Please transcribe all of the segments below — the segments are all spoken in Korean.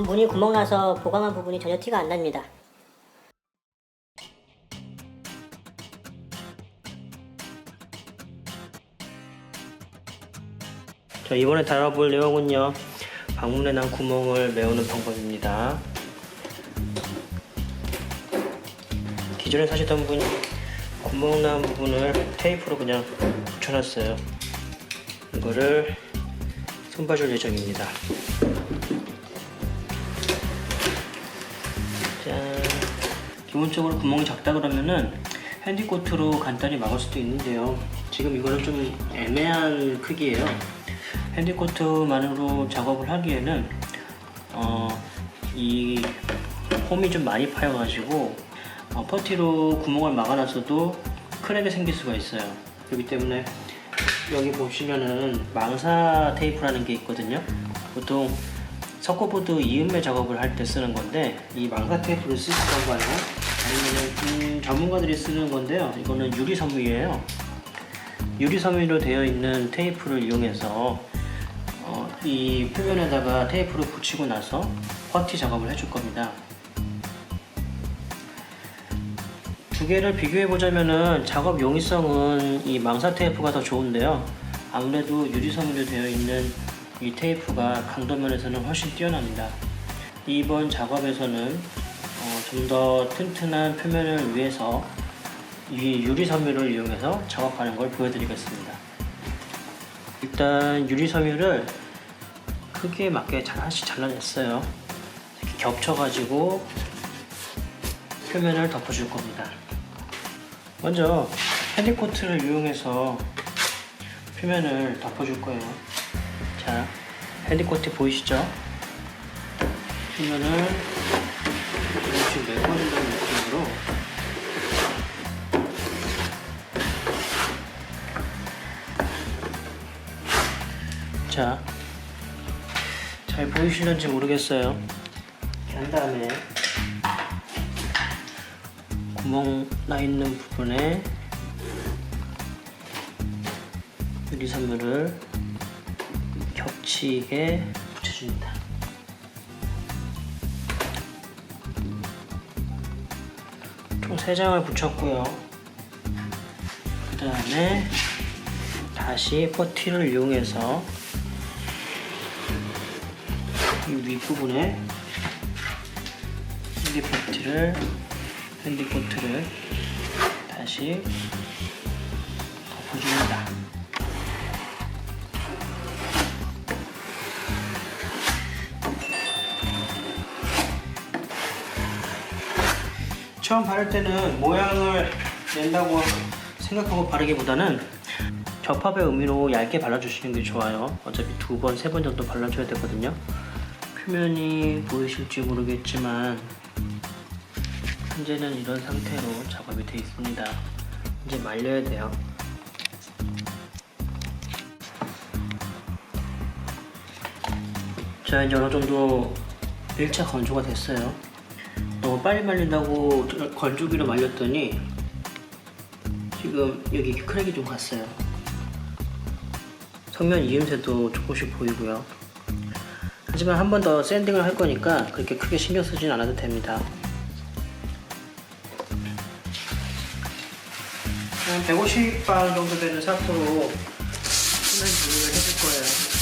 문이 구멍 나서 보강한 부분이 전혀 티가 안 납니다. 자, 이번에 다뤄볼 내용은요. 방문에 난 구멍을 메우는 방법입니다. 기존에 사시던 분이 구멍 난 부분을 테이프로 그냥 붙여놨어요. 이거를 손봐줄 예정입니다. 기본적으로 구멍이 작다 그러면은 핸디코트로 간단히 막을 수도 있는데요. 지금 이거는 좀 애매한 크기예요. 핸디코트만으로 작업을 하기에는 어, 이 홈이 좀 많이 파여가지고 어, 퍼티로 구멍을 막아놨어도 크랙이 생길 수가 있어요. 그렇기 때문에 여기 보시면은 망사 테이프라는 게 있거든요. 보통 석고보드 이음매 작업을 할 때 쓰는 건데 이 망사 테이프를 쓰실 건가요? 음, 전문가들이 쓰는 건데요. 이거는 유리 섬유예요. 유리 섬유로 되어 있는 테이프를 이용해서 어, 이 표면에다가 테이프를 붙이고 나서 퍼티 작업을 해줄 겁니다. 두 개를 비교해 보자면은 작업 용이성은 이 망사 테이프가 더 좋은데요. 아무래도 유리 섬유로 되어 있는 이 테이프가 강도 면에서는 훨씬 뛰어납니다. 이번 작업에서는 어, 좀 더 튼튼한 표면을 위해서 이 유리 섬유를 이용해서 작업하는 걸 보여드리겠습니다. 일단 유리 섬유를 크기에 맞게 잘 하나씩 잘라냈어요. 이렇게 겹쳐가지고 표면을 덮어줄 겁니다. 먼저 핸디코트를 이용해서 표면을 덮어줄 거예요. 자, 핸디코트 보이시죠? 표면을 조금씩 메꿔준다는 느낌으로 자, 잘 보이실런지 모르겠어요. 한 다음에 구멍 나 있는 부분에 유리선물을 겹치게 붙여줍니다. 3장을 붙였고요. 그 다음에 다시 퍼티를 이용해서 이 윗부분에 핸디포트를 핸디코트를 다시 덮어줍니다. 처음 바를 때는 모양을 낸다고 생각하고 바르기보다는 접합의 의미로 얇게 발라주시는 게 좋아요. 어차피 두 번, 세 번 정도 발라줘야 되거든요. 표면이 보이실지 모르겠지만 현재는 이런 상태로 작업이 되어 있습니다. 이제 말려야 돼요. 자 이제 어느 정도 1차 건조가 됐어요. 너무 빨리 말린다고 건조기로 말렸더니 지금 여기 크랙이 좀 갔어요. 성면 이음새도 조금씩 보이고요. 하지만 한 번 더 샌딩을 할 거니까 그렇게 크게 신경 쓰진 않아도 됩니다. 한 150방 정도 되는 사포로 표면 분리를 해줄 거예요.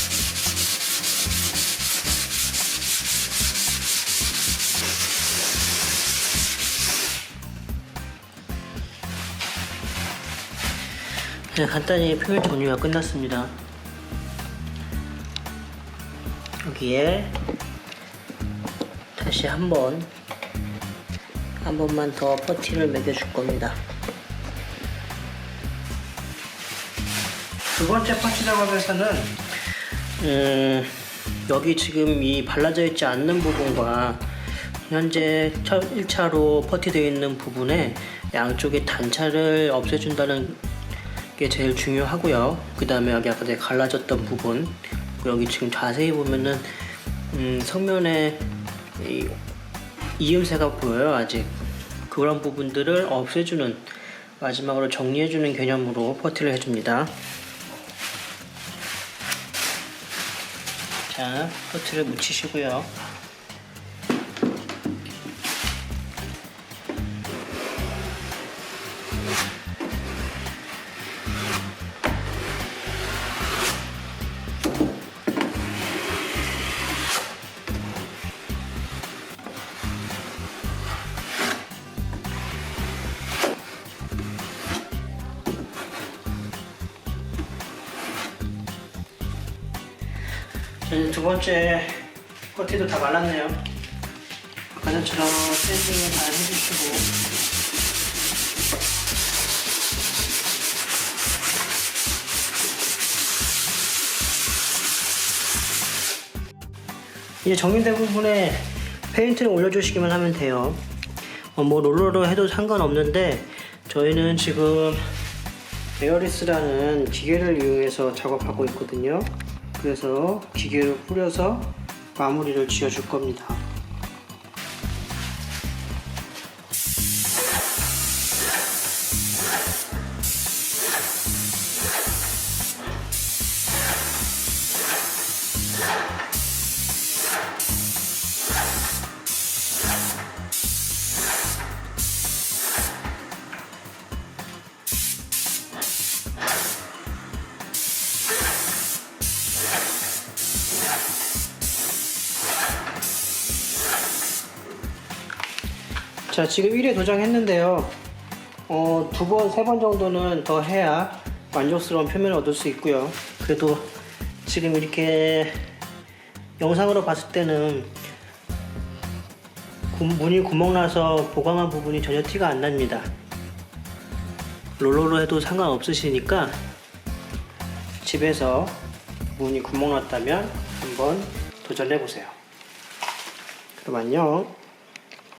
네, 간단히 표면 정리가 끝났습니다. 여기에 다시 한 번, 한 번만 더 퍼티를 매겨줄 겁니다. 두 번째 퍼티 작업에서는 음, 여기 지금 이 발라져 있지 않는 부분과 현재 첫 1차로 퍼티되어 있는 부분에 양쪽의 단차를 없애준다는 게 제일 중요하고요. 그 다음에 여기 아까 내가 갈라졌던 부분 여기 지금 자세히 보면은 음, 성면에 이 이음새가 보여요 아직 그런 부분들을 없애주는 마지막으로 정리해주는 개념으로 퍼티를 해줍니다. 자, 퍼트를 묻히시고요. 이제 두 번째 퍼티도 다 말랐네요. 아까 전처럼 샌딩을 잘 해주시고 이제 정리된 부분에 페인트를 올려주시기만 하면 돼요. 어, 뭐 롤러로 해도 상관없는데 저희는 지금 에어리스라는 기계를 이용해서 작업하고 있거든요. 그래서 기계를 뿌려서 마무리를 지어줄 겁니다. 자, 지금 1회 도장했는데요. 어, 두 번, 세 번 정도는 더 해야 만족스러운 표면을 얻을 수 있고요. 그래도 지금 이렇게 영상으로 봤을 때는 구- 문이 구멍 나서 보강한 부분이 전혀 티가 안 납니다. 롤러로 해도 상관없으시니까 집에서 문이 구멍 났다면 한번 도전해 보세요. 그럼 안녕.